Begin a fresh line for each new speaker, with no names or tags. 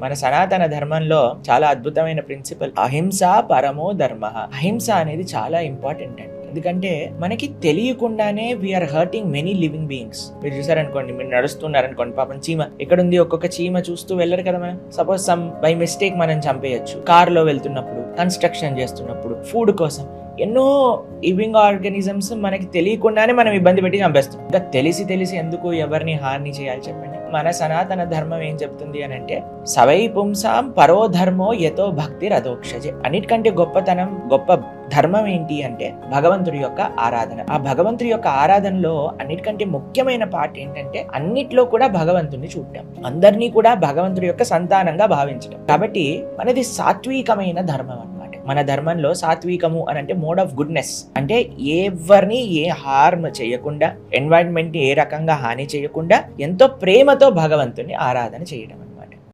మన సనాతన ధర్మంలో చాలా అద్భుతమైన ప్రిన్సిపల్ అహింస పరమో ధర్మ. అహింస అనేది చాలా ఇంపార్టెంట్ అండి. ఎందుకంటే మనకి తెలియకుండానే we are hurting many living beings మీరు చూసారనుకోండి మీరు నడుస్తున్నారనుకోండి పాపం చీమ ఎక్కడుంది ఒక్కొక్క చీమ చూస్తూ వెళ్ళరు కదా మనం. సపోజ్ సమ్ బై మిస్టేక్ మనం చంపేయచ్చు. కార్లో వెళ్తున్నప్పుడు కన్స్ట్రక్షన్ చేస్తున్నప్పుడు ఫుడ్ కోసం. ఎన్నో లివింగ్ ఆర్గానిజమ్స్ మనకి తెలియకుండానే మనం ఇబ్బంది పెట్టి చంపేస్తాం. ఇంకా తెలిసి తెలిసి ఎందుకు ఎవరిని హాని చేయాలి చెప్పండి? మన సనాతన ధర్మం ఏం చెప్తుంది అని అంటే సవై పుంసాం పరో ధర్మో యతో భక్తి రథోక్షజే. అన్నిటికంటే గొప్పతనం గొప్ప ధర్మం ఏంటి అంటే భగవంతుడి యొక్క ఆరాధన. ఆ భగవంతుడి యొక్క ఆరాధనలో అన్నిటికంటే ముఖ్యమైన పార్ట్ ఏంటంటే అన్నిట్లో కూడా భగవంతుడిని చూడటం. అందరినీ కూడా భగవంతుడి యొక్క సంతానంగా భావించడం కాబట్టి మనది సాత్వికమైన ధర్మం అన్నమాట. మన ధర్మంలో సాత్వికము అని అంటే మోడ్ ఆఫ్ గుడ్నెస్. అంటే ఎవరిని ఏ హార్మ్ చేయకుండా ఎన్వైరన్మెంట్ ఏ రకంగా హాని చేయకుండా ఎంతో ప్రేమతో భగవంతుని ఆరాధన చేయడం